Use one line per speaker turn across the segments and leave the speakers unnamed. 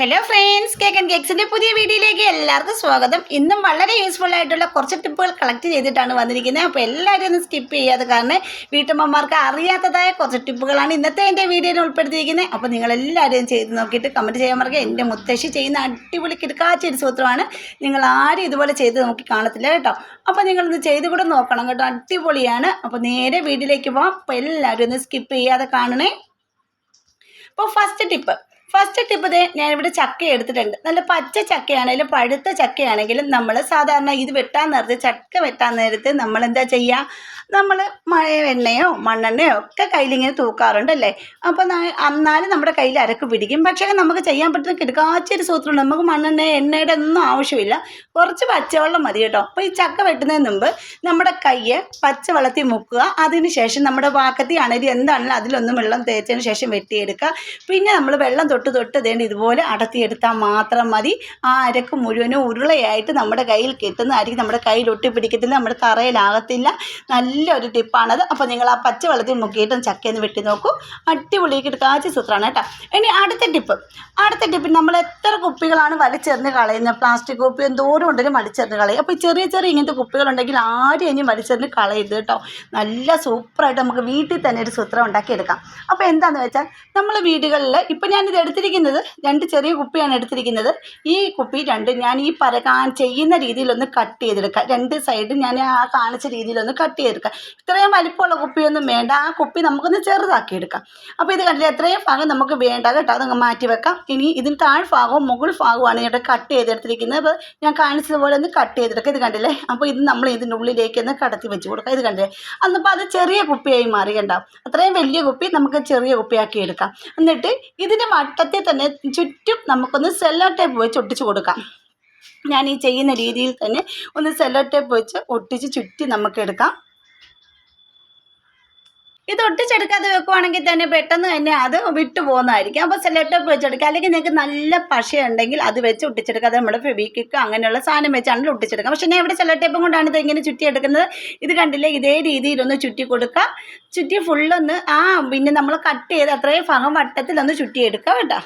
Hello friends cake and കേക്സിന്റെ പുതിയ വീഡിയോയിലേക്ക് എല്ലാവർക്കും സ്വാഗതം. ഇന്നും വളരെ യൂസ്ഫുൾ ആയിട്ടുള്ള കുറച്ച് ടിപ്പുകൾ കളക്ട് ചെയ്തിട്ടാണ് വന്നിരിക്കുന്നത്. അപ്പോൾ എല്ലാവരും ഒന്ന് സ്കിപ്പ് ചെയ്യാതെ കാരണം വീട്ടമ്മമാർക്ക് അറിയാത്തതായ കുറച്ച് ടിപ്പുകളാണ് ഇന്നത്തെ എന്റെ വീഡിയോയിൽ ഉൾപ്പെടുത്തിയിരിക്കുന്നത്. അപ്പോൾ നിങ്ങൾ എല്ലാവരും ചെയ്ത് നോക്കിയിട്ട് കമന്റ് ചെയ്യാൻ മറക്കുക എന്റെ മുത്തശ്ശി ചെയ്യുന്ന അടിപൊളി കിടക്കാച്ചൊരു സൂത്രമാണ് നിങ്ങൾ ആരും ഇതുപോലെ ചെയ്ത് നോക്കി കാണത്തില്ല കേട്ടോ. അപ്പോൾ നിങ്ങളൊന്ന് ചെയ്ത് കൂടെ നോക്കണം കേട്ടോ. അടിപൊളിയാണ്. അപ്പോൾ നേരെ വീട്ടിലേക്ക് പോകാം അപ്പോൾ എല്ലാവരും ഒന്ന് സ്കിപ്പ് ചെയ്യാതെ കാണണേ. അപ്പോൾ ഫസ്റ്റ് ടിപ്പ് ഫസ്റ്റ് ടിപ്പ് ദേ ഞാനിവിടെ ചക്ക എടുത്തിട്ടുണ്ട്. നല്ല പച്ച ചക്കയാണെങ്കിലും പഴുത്ത ചക്കയാണെങ്കിലും നമ്മൾ സാധാരണ ഇത് വെട്ടാൻ നേരത്ത് ചക്ക വെട്ടാൻ നേരത്ത് നമ്മൾ എന്താ ചെയ്യുക നമ്മൾ മഴ എണ്ണയോ മണ്ണെണ്ണയോ ഒക്കെ കയ്യിലിങ്ങനെ തൂക്കാറുണ്ട് അല്ലേ? അപ്പോൾ അന്നാലും നമ്മുടെ കയ്യിൽ അരക്ക് പിടിക്കും. പക്ഷേ നമുക്ക് ചെയ്യാൻ പറ്റുന്ന കിടക്കാച്ചൊരു സൂത്രമുണ്ട് നമുക്ക് മണ്ണെണ്ണ എണ്ണയുടെ ഒന്നും ആവശ്യമില്ല. കുറച്ച് പച്ചവെള്ളം മതി കേട്ടോ. അപ്പോൾ ഈ ചക്ക വെട്ടുന്നതിന് മുമ്പ് നമ്മുടെ കയ്യെ പച്ചവെള്ളത്തിൽ മുക്കുക. അതിന് ശേഷം നമ്മുടെ പാക്കത്തി അണരി എന്താണെങ്കിലും അതിലൊന്നും വെള്ളം തേച്ചതിന് ശേഷം വെട്ടിയെടുക്കുക. പിന്നെ നമ്മൾ വെള്ളം തൊട്ട് തൊട്ട് അതേണ്ട ഇതുപോലെ അടത്തിയെടുത്താൽ മാത്രം മതി. ആ അരക്ക് മുഴുവനും ഉരുളയായിട്ട് നമ്മുടെ കയ്യിൽ കിട്ടുന്നതായിരിക്കും. നമ്മുടെ കയ്യിൽ ഒട്ടിപ്പിടിക്കത്തില്ല നമ്മുടെ തറയിലാകത്തില്ല. നല്ലൊരു ടിപ്പാണത് അപ്പോൾ നിങ്ങൾ ആ പച്ചവെള്ളത്തിൽ മുക്കിയിട്ടും ചക്കയെന്ന് വെട്ടി നോക്കൂ. അടിപൊളിയായിട്ട് കാച്ചി സൂത്രമാണ് കേട്ടോ. ഇനി അടുത്ത ടിപ്പ്. അടുത്ത ടിപ്പ് നമ്മൾ എത്ര കുപ്പികളാണ് വലിച്ചെറിഞ്ഞ് കളയുന്നത്? പ്ലാസ്റ്റിക് കുപ്പി എന്തോരം ഉണ്ടെങ്കിലും വലിച്ചെറിഞ്ഞ് കളയും. അപ്പോൾ ചെറിയ ചെറിയ ഇങ്ങനത്തെ കുപ്പികളുണ്ടെങ്കിൽ ആരും ഇനി വലിച്ചെറിഞ്ഞ് കളയരുത് കേട്ടോ. നല്ല സൂപ്പറായിട്ട് നമുക്ക് വീട്ടിൽ തന്നെ ഒരു സൂത്രം ഉണ്ടാക്കിയെടുക്കാം. അപ്പോൾ എന്താണെന്ന് വെച്ചാൽ നമ്മൾ വീടുകളിൽ ഇപ്പം ഞാനിത് എടുത്തിരിക്കുന്നത് രണ്ട് ചെറിയ കുപ്പിയാണ് എടുത്തിരിക്കുന്നത്. ഈ കുപ്പി രണ്ട് ഞാൻ ഈ പറ ചെയ്യുന്ന രീതിയിലൊന്ന് കട്ട് ചെയ്തെടുക്കുക രണ്ട് സൈഡ് ഞാൻ ആ കാണിച്ച രീതിയിലൊന്ന് കട്ട് ചെയ്തെടുക്കുക ഇത്രയും വലിപ്പമുള്ള കുപ്പിയൊന്നും വേണ്ട. ആ കുപ്പി നമുക്കൊന്ന് ചെറുതാക്കി എടുക്കാം. അപ്പോൾ ഇത് കണ്ടില്ല? എത്രയും ഭാഗം നമുക്ക് വേണ്ട കേട്ടോ. അതങ്ങ് മാറ്റി വെക്കാം. ഇനി ഇതിന് താഴ്ഭാഗവും മുകൾ ഭാഗവുമാണ് ഇവിടെ കട്ട് ചെയ്തെടുത്തിരിക്കുന്നത്. അപ്പോൾ ഞാൻ കാണിച്ചതുപോലെ ഒന്ന് കട്ട് ചെയ്തെടുക്കുക ഇത് കണ്ടില്ലേ? അപ്പോൾ ഇത് നമ്മൾ ഇതിന്റെ ഉള്ളിലേക്ക് ഒന്ന് കടത്തി വെച്ച് കൊടുക്കുക ഇത് കണ്ടില്ലേ? അന്നപ്പോൾ അത് ചെറിയ കുപ്പിയായി മാറിയുണ്ടാവും അത്രയും വലിയ കുപ്പി നമുക്ക് ചെറിയ കുപ്പിയാക്കി എടുക്കാം. എന്നിട്ട് ഇതിന്റെ വട്ടത്തിൽ തന്നെ ചുറ്റും നമുക്കൊന്ന് സെല്ലോ ടേപ്പ് വെച്ച് ഒട്ടിച്ചു കൊടുക്കാം. ഞാൻ ഈ ചെയ്യുന്ന രീതിയിൽ തന്നെ ഒന്ന് സെല്ലോ ടേപ്പ് വെച്ച് ഒട്ടിച്ച് ചുറ്റി നമുക്ക് എടുക്കാം. ഇത് ഒട്ടിച്ചെടുക്കാതെ വെക്കുവാണെങ്കിൽ തന്നെ പെട്ടെന്ന് തന്നെ അത് വിട്ടു പോകുന്നതായിരിക്കും. അപ്പോൾ സെലക്ടപ്പ് വെച്ചെടുക്കുക. അല്ലെങ്കിൽ നിങ്ങൾക്ക് നല്ല പശയുണ്ടെങ്കിൽ അത് വെച്ച് ഒട്ടിച്ചെടുക്കുക. അത് നമ്മുടെ ഫെബിക്കിക്ക് അങ്ങനെയുള്ള സാധനം വെച്ചാണ് ഒട്ടിച്ചെടുക്കുക. പക്ഷേ ഞാൻ ഇവിടെ സെലക്ടേപ്പും കൊണ്ടാണ് ഇത് ഇങ്ങനെ ചുറ്റിയെടുക്കുന്നത്. ഇത് കണ്ടില്ലേ? ഇതേ രീതിയിലൊന്ന് ചുറ്റി കൊടുക്കുക. ചുറ്റി ഫുള്ളൊന്ന് ആ പിന്നെ നമ്മൾ കട്ട് ചെയ്ത് അത്രയും ഭാഗം വട്ടത്തിലൊന്ന് ചുറ്റിയെടുക്കുക കേട്ടോ.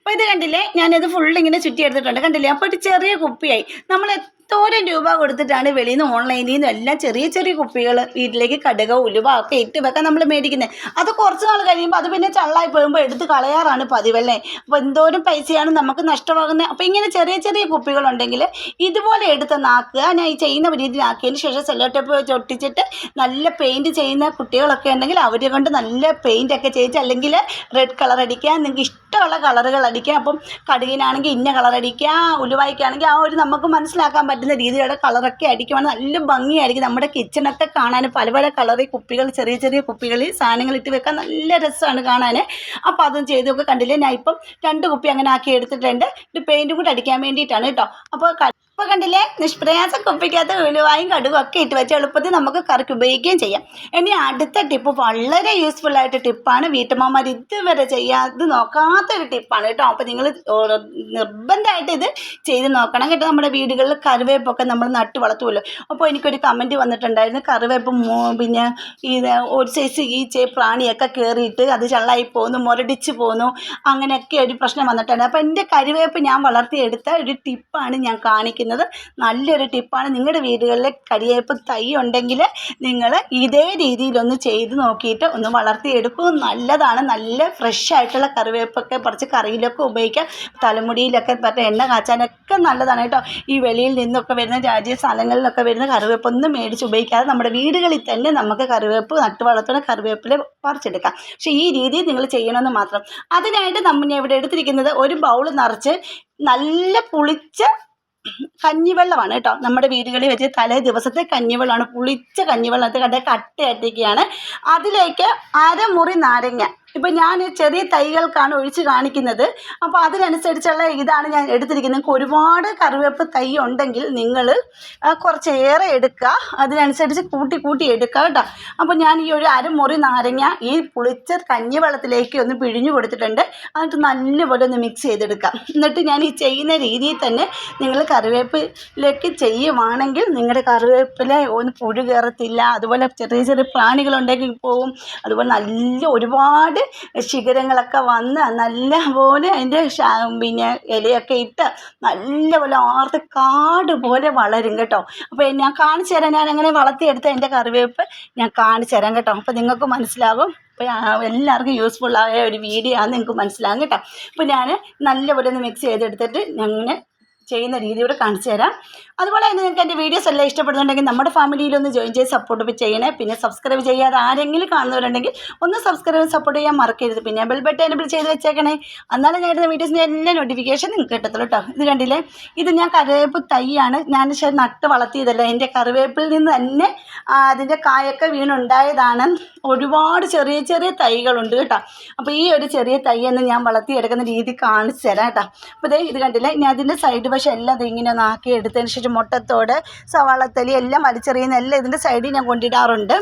അപ്പോൾ ഇത് കണ്ടില്ലേ? ഞാനിത് ഫുൾ ഇങ്ങനെ ചുറ്റി എടുത്തിട്ടുണ്ട് കണ്ടില്ലേ? അപ്പോൾ ഒരു ചെറിയ കുപ്പിയായി. നമ്മൾ എത്തോരം രൂപ കൊടുത്തിട്ടാണ് വെളിയിൽ നിന്ന് ഓൺലൈനിൽ നിന്നും എല്ലാം ചെറിയ ചെറിയ കുപ്പികൾ വീട്ടിലേക്ക് കടുക ഉലുവ ഒക്കെ ഇട്ട് വെക്കാൻ നമ്മൾ മേടിക്കുന്നത്. അത് കുറച്ച് നാൾ കഴിയുമ്പോൾ അത് പിന്നെ ചള്ളായി പോകുമ്പോൾ എടുത്ത് കളയാറാണ് പതിവല്ലേ? അപ്പോൾ എന്തോരം പൈസയാണ് നമുക്ക് നഷ്ടമാകുന്നത്. അപ്പോൾ ഇങ്ങനെ ചെറിയ ചെറിയ കുപ്പികളുണ്ടെങ്കിൽ ഇതുപോലെ എടുത്ത് നാക്കുക ഞാൻ ഈ ചെയ്യുന്ന രീതിയിൽ ആക്കിയതിന് ശേഷം സെല്ലോ ടേപ്പ് വെച്ച് ഒട്ടിച്ചിട്ട് നല്ല പെയിന്റ് ചെയ്യുന്ന കുട്ടികളൊക്കെ ഉണ്ടെങ്കിൽ അവരെ കൊണ്ട് നല്ല പെയിന്റ് ഒക്കെ ചെയ്യിച്ച് അല്ലെങ്കിൽ റെഡ് കളർ അടിക്കുക. നിങ്ങൾക്ക് ഇഷ്ടമുള്ള കളറുകൾ അടിക്കുക. അപ്പം കടുകിനാണെങ്കിൽ ഇന്ന കളർ അടിക്കുക. ഉലുവായിക്കാണെങ്കിൽ ആ ഒരു നമുക്ക് മനസ്സിലാക്കാൻ പറ്റുന്ന രീതിയിലുള്ള കളറൊക്കെ അടിക്കുവാണെങ്കിൽ നല്ല ഭംഗിയായിരിക്കും. നമ്മുടെ കിച്ചണൊക്കെ കാണാൻ പല പല കളറി കുപ്പികൾ ചെറിയ ചെറിയ കുപ്പികളിൽ സാധനങ്ങൾ ഇട്ട് വെക്കാൻ നല്ല രസമാണ് കാണാൻ അപ്പോൾ അതും ചെയ്തൊക്കെ കണ്ടില്ലേ? ഞാൻ ഇപ്പം രണ്ട് കുപ്പി അങ്ങനെ ആക്കി എടുത്തിട്ടുണ്ട്. ഇത് പെയിന്റും കൂടി അടിക്കാൻ വേണ്ടിയിട്ടാണ് കേട്ടോ. അപ്പോൾ ഇപ്പോൾ കണ്ടില്ലേ? നിഷ്പ്രയാസം കുപ്പിക്കകത്ത് ഉലുവായും കടുകും ഒക്കെ ഇട്ട് വെച്ച് എളുപ്പത്തിൽ നമുക്ക് കറിക്ക് ഉപയോഗിക്കുകയും ചെയ്യാം. ഇനി അടുത്ത ടിപ്പ് വളരെ യൂസ്ഫുൾ ആയിട്ട് ടിപ്പാണ് വീട്ടമ്മമാർ ഇതുവരെ ചെയ്യാതെ നോക്കാത്തൊരു ടിപ്പാണ് കേട്ടോ. അപ്പോൾ നിങ്ങൾ നിർബന്ധമായിട്ട് ഇത് ചെയ്ത് നോക്കണം കേട്ടോ. നമ്മുടെ വീടുകളിൽ കറിവേപ്പൊക്കെ നമ്മൾ നട്ട് വളർത്തുമല്ലോ അപ്പോൾ എനിക്കൊരു കമന്റ് വന്നിട്ടുണ്ടായിരുന്നു. കറിവേപ്പ് പിന്നെ ഈ ഒരു സൈസ് ഈച്ച പ്രാണിയൊക്കെ കയറിയിട്ട് അത് ചള്ളായി പോകുന്നു മുരടിച്ച് പോകുന്നു അങ്ങനെയൊക്കെ ഒരു പ്രശ്നം വന്നിട്ടുണ്ട്. അപ്പോൾ എന്റെ കറിവേപ്പ് ഞാൻ വളർത്തിയെടുത്ത ഒരു ടിപ്പാണ് ഞാൻ കാണിക്കുന്നത്. നല്ലൊരു ടിപ്പാണ് നിങ്ങളുടെ വീടുകളിൽ കരിയേപ്പ് തൈ ഉണ്ടെങ്കിൽ നിങ്ങൾ ഇതേ രീതിയിലൊന്ന് ചെയ്ത് നോക്കിയിട്ട് ഒന്ന് വളർത്തിയെടുക്കും. നല്ലതാണ്. നല്ല ഫ്രഷ് ആയിട്ടുള്ള കറിവേപ്പൊക്കെ പറിച്ച് കറിയിലൊക്കെ ഉപയോഗിക്കാം. തലമുടിയിലൊക്കെ പറ്റ എണ്ണ കാച്ചാനൊക്കെ നല്ലതാണ് കേട്ടോ. ഈ വെളിയിൽ നിന്നൊക്കെ വരുന്ന രാജ്യ സ്ഥലങ്ങളിലൊക്കെ വരുന്ന കറിവേപ്പൊന്നും മേടിച്ച് ഉപയോഗിക്കാതെ നമ്മുടെ വീടുകളിൽ തന്നെ നമുക്ക് കറിവേപ്പ് നട്ട് കറിവേപ്പില പറിച്ചെടുക്കാം. പക്ഷേ ഈ രീതി നിങ്ങൾ ചെയ്യണമെന്ന് മാത്രം. അതിനായിട്ട് നമ്മൾ ഇവിടെ എടുത്തിരിക്കുന്നത് ഒരു ബൗൾ നിറച്ച് നല്ല പുളിച്ച കഞ്ഞിവെള്ളമാണ് കേട്ടോ. നമ്മുടെ വീടുകളിൽ വെച്ച് തലേ ദിവസത്തെ കഞ്ഞിവെള്ളമാണ്. പുളിച്ച കഞ്ഞിവെള്ളത്തെ കണ്ട കട്ടയായിട്ടിരിക്കുകയാണ്. അതിലേക്ക് അരമുറി നാരങ്ങ ഇപ്പം ഞാൻ ചെറിയ തൈകൾക്കാണ് ഒഴിച്ച് കാണിക്കുന്നത്. അപ്പോൾ അതിനനുസരിച്ചുള്ള ഇതാണ് ഞാൻ എടുത്തിരിക്കുന്നത്. നിങ്ങൾക്ക് ഒരുപാട് കറിവേപ്പ് തൈ ഉണ്ടെങ്കിൽ നിങ്ങൾ കുറച്ചേറെ എടുക്കുക. അതിനനുസരിച്ച് കൂട്ടി കൂട്ടി എടുക്കുക കേട്ടോ. അപ്പോൾ ഞാൻ ഈ ഒരു അരമുറി നാരങ്ങ ഈ പുളിച്ച കഞ്ഞിവെള്ളത്തിലേക്ക് ഒന്ന് പിഴിഞ്ഞു കൊടുത്തിട്ടുണ്ട്. എന്നിട്ട് നല്ലപോലെ ഒന്ന് മിക്സ് ചെയ്തെടുക്കാം. എന്നിട്ട് ഞാൻ ഈ ചെയ്യുന്ന രീതിയിൽ തന്നെ നിങ്ങൾ കറിവേപ്പിലേക്ക് ചെയ്യുവാണെങ്കിൽ നിങ്ങളുടെ കറിവേപ്പില ഒന്ന് പുഴു കയറത്തില്ല അതുപോലെ ചെറിയ ചെറിയ പ്രാണികളുണ്ടെങ്കിൽ പോവും. അതുപോലെ നല്ല ഒരുപാട് ശിഖരങ്ങളൊക്കെ വന്ന് നല്ലപോലെ അതിന്റെ ശ- പിന്നെ ഇലയൊക്കെ ഇട്ട് നല്ലപോലെ ആർത്ത് കാട് പോലെ വളരും കേട്ടോ. അപ്പോൾ ഞാൻ കാണിച്ചു തരാം. ഞാൻ എങ്ങനെ വളർത്തിയെടുത്ത എന്റെ കറിവേപ്പ് ഞാൻ കാണിച്ചു തരാം കേട്ടോ. അപ്പോൾ നിങ്ങൾക്ക് മനസ്സിലാകും അപ്പോൾ എല്ലാവർക്കും യൂസ്ഫുള്ളായ ഒരു വീഡിയോ ആണെന്ന് നിങ്ങൾക്ക് മനസ്സിലാകും കേട്ടോ. അപ്പോൾ ഞാൻ നല്ലപോലെ ഒന്ന് മിക്സ് ചെയ്തെടുത്തിട്ട് ഞാൻ ചെയ്യുന്ന രീതി ഇവിടെ കാണിച്ചു തരാം. അതുപോലെ തന്നെ നിങ്ങൾക്ക് എന്റെ വീഡിയോസ് എല്ലാം ഇഷ്ടപ്പെടുന്നുണ്ടെങ്കിൽ നമ്മുടെ ഫാമിലിയിലൊന്ന് ജോയിൻ ചെയ്ത് സപ്പോർട്ട് ചെയ്യണേ. പിന്നെ സബ്സ്ക്രൈബ് ചെയ്യാതെ ആരെങ്കിലും കാണുന്നവരുണ്ടെങ്കിൽ ഒന്ന് സബ്സ്ക്രൈബ് സപ്പോർട്ട് ചെയ്യാൻ മറക്കരുത്. പിന്നെ ബെൽ ബട്ടൺ എനബിൾ ചെയ്ത് വെച്ചേക്കണേ. എന്നാലും ഞാൻ ഇടുന്ന വീഡിയോസിന്റെ എല്ലാ നോട്ടിഫിക്കേഷൻ നിങ്ങൾക്ക് കിട്ടത്തുള്ളൂ കേട്ടോ ഇത് കണ്ടില്ലേ? ഇത് ഞാൻ കറിവേപ്പ് തൈയാണ്. ഞാൻ പക്ഷേ നട്ട് വളർത്തിയതല്ല. എന്റെ കറിവേപ്പിൽ നിന്ന് തന്നെ അതിന്റെ കായൊക്കെ വീണുണ്ടായതാണ്. ഒരുപാട് ചെറിയ ചെറിയ തൈകളുണ്ട് കേട്ടോ. അപ്പോൾ ഈ ഒരു ചെറിയ തൈ എന്ന് ഞാൻ വളർത്തിയെടുക്കുന്ന രീതി കാണിച്ചു തരാം കേട്ടോ. അപ്പോൾ ഇത് കണ്ടില്ലേ? ഞാൻ അതിന്റെ സൈഡ് വശം എല്ലാം ഇതിങ്ങനെ ആക്കി എടുത്തതിന് ശേഷം മുട്ടത്തോട് സവാളത്തലി എല്ലാം വലിച്ചെറിയുന്ന എല്ലാം ഇതിന്റെ സൈഡിൽ ഞാൻ കൊണ്ടിടാറുണ്ട്.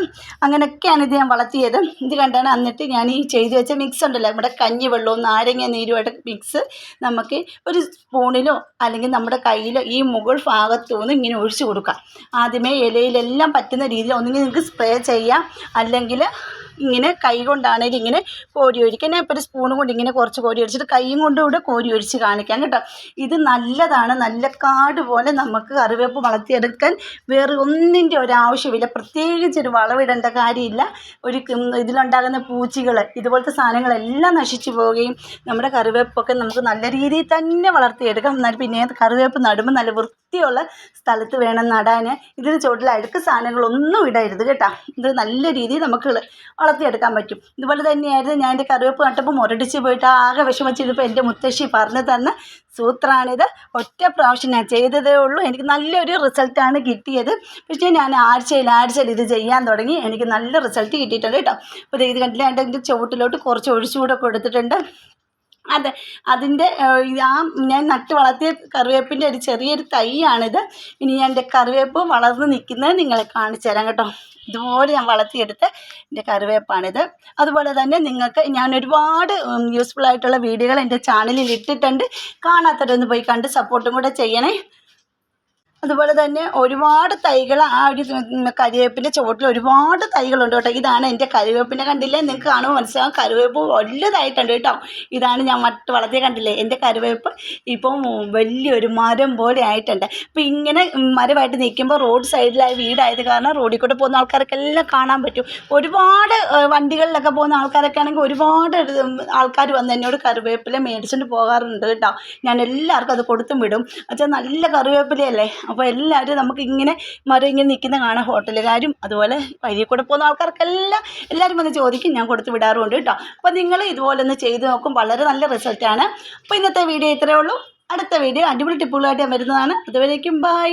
അങ്ങനെയൊക്കെയാണ് ഇത് ഞാൻ വളർത്തിയത്. ഇത് കണ്ടാണ് എന്നിട്ട് ഞാൻ ഈ ചെയ്ത് വെച്ച മിക്സ് ഉണ്ടല്ലോ നമ്മുടെ കഞ്ഞി വെള്ളവും നാരങ്ങ നീരുമായിട്ട് മിക്സ് നമുക്ക് ഒരു സ്പൂണിലോ അല്ലെങ്കിൽ നമ്മുടെ കയ്യിലോ ഈ മുകൾ ഭാഗത്തു നിന്ന് ഇങ്ങനെ ഒഴിച്ചു കൊടുക്കാം. ആദ്യമേ ഇലയിലെല്ലാം പറ്റുന്ന രീതിയിൽ ഒന്നുകിൽ നിങ്ങൾക്ക് സ്പ്രേ ചെയ്യാം അല്ലെങ്കിൽ ഇങ്ങനെ കൈ കൊണ്ടാണേലും ഇങ്ങനെ കോരി ഒഴിക്കാൻ ഞാൻ ഇപ്പോൾ ഒരു സ്പൂൺ കൊണ്ട് ഇങ്ങനെ കുറച്ച് കോരി ഒഴിച്ചിട്ട് കൈയും കൊണ്ടും കൂടെ കോരി ഒഴിച്ച് കാണിക്കാം കേട്ടോ. ഇത് നല്ലതാണ്. നല്ല കാട് പോലെ നമുക്ക് കറിവേപ്പ് വളർത്തിയെടുക്കാൻ വേറെ ഒന്നിന്റെ ഒരു ആവശ്യമില്ല പ്രത്യേകിച്ച് ഒരു വളവിടേണ്ട കാര്യമില്ല. ഒരു ഇതിലുണ്ടാകുന്ന പൂച്ചികൾ ഇതുപോലത്തെ സാധനങ്ങളെല്ലാം നശിച്ചു പോവുകയും നമ്മുടെ കറിവേപ്പൊക്കെ നമുക്ക് നല്ല രീതിയിൽ തന്നെ വളർത്തിയെടുക്കാം. എന്നാൽ പിന്നെ കറിവേപ്പ് നടുമ്പോൾ നല്ല വൃത്തിയുള്ള സ്ഥലത്ത് വേണം നടാൻ. ഇതിന് ചുവട്ടിൽ അഴുക്ക് സാധനങ്ങളൊന്നും ഇടരുത് കേട്ടോ. ഇത് നല്ല രീതിയിൽ നമുക്ക് വളർത്തിയെടുക്കാൻ പറ്റും. ഇതുപോലെ തന്നെയായിരുന്നു ഞാൻ എന്റെ കറിവേപ്പ് നട്ടപ്പോൾ മുരടിച്ച് പോയിട്ട് ആകെ വിഷമിച്ചിരുന്നപ്പോൾ എന്റെ മുത്തശ്ശി പറഞ്ഞു തന്ന സൂത്രമാണിത് ഒറ്റ പ്രാവശ്യം ഞാൻ ചെയ്തതേ ഉള്ളൂ. എനിക്ക് നല്ലൊരു റിസൾട്ടാണ് കിട്ടിയത്. പക്ഷേ ഞാൻ ആഴ്ചയിൽ ആഴ്ചയിൽ ഇത് ചെയ്യാൻ തുടങ്ങി. എനിക്ക് നല്ല റിസൾട്ട് കിട്ടിയിട്ടുണ്ട് കേട്ടോ. അപ്പോൾ ഇത് കണ്ടില്ല എന്റെ ചുവട്ടിലോട്ട് കുറച്ച് ഒഴിച്ചുകൂടെ കൊടുത്തിട്ടുണ്ട്. അതെ. അതിന്റെ ആ ഞാൻ നട്ട് വളർത്തിയ കറിവേപ്പിന്റെ ഒരു ചെറിയൊരു തൈയാണിത്. ഇനി ഞാൻ എന്റെ കറിവേപ്പ് വളർന്ന് നിൽക്കുന്നത് നിങ്ങളെ കാണിച്ചു തരാം കേട്ടോ. ഇതുപോലെ ഞാൻ വളർത്തിയെടുത്ത എന്റെ കറിവേപ്പാണിത്. അതുപോലെ തന്നെ നിങ്ങൾക്ക് ഞാൻ ഒരുപാട് യൂസ്ഫുൾ ആയിട്ടുള്ള വീഡിയോകൾ എന്റെ ചാനലിൽ ഇട്ടിട്ടുണ്ട്. കാണാത്തവരൊന്ന് പോയി കണ്ട് സപ്പോർട്ടും കൂടെ ചെയ്യണേ. അതുപോലെ തന്നെ ഒരുപാട് തൈകൾ ആ ഒരു കരിവേപ്പിന്റെ ചുവട്ടിൽ ഒരുപാട് തൈകളുണ്ട് കേട്ടോ. ഇതാണ് എന്റെ കരിവേപ്പിനെ കണ്ടില്ലേ? നിങ്ങൾക്ക് കാണുമ്പോൾ മനസ്സിലാവും. കരുവേപ്പ് വലുതായിട്ടുണ്ട് കേട്ടോ. ഇതാണ് ഞാൻ മറ്റ് വളർത്തിയ കണ്ടില്ലേ? എന്റെ കരുവേപ്പ് ഇപ്പം വലിയൊരു മരം പോലെ ആയിട്ടുണ്ട്. അപ്പം ഇങ്ങനെ മരമായിട്ട് നിൽക്കുമ്പോൾ റോഡ് സൈഡിലായി വീടായത് കാരണം റോഡിൽ കൂടെ പോകുന്ന ആൾക്കാർക്കെല്ലാം കാണാൻ പറ്റും. ഒരുപാട് വണ്ടികളിലൊക്കെ പോകുന്ന ആൾക്കാരൊക്കെ ആണെങ്കിൽ ഒരുപാട് ആൾക്കാർ വന്ന് എന്നോട് കറിവേപ്പില മേടിച്ചുകൊണ്ട് പോകാറുണ്ട് കേട്ടോ. ഞാൻ എല്ലാവർക്കും അത് കൊടുത്തും വിടും. അച്ഛാ നല്ല കറിവേപ്പിലയല്ലേ അപ്പോൾ എല്ലാവരും നമുക്ക് ഇങ്ങനെ മരം ഇങ്ങനെ നിൽക്കുന്ന കാണാം ഹോട്ടലുകാരും അതുപോലെ വഴിയിൽ കൂടെ പോകുന്ന ആൾക്കാർക്കെല്ലാം എല്ലാവരും വന്ന് ചോദിക്കും ഞാൻ കൊടുത്ത് വിടാറുണ്ട് കേട്ടോ. അപ്പോൾ നിങ്ങൾ ഇതുപോലെ ഒന്ന് ചെയ്ത് നോക്കും വളരെ നല്ല റിസൾട്ടാണ് അപ്പോൾ ഇന്നത്തെ വീഡിയോ ഇത്രയേ ഉള്ളൂ. അടുത്ത വീഡിയോ അടിപൊളി ടിപ്പുകളായിട്ട് ഞാൻ വരുന്നതാണ്. അതുവരേക്കും ബൈ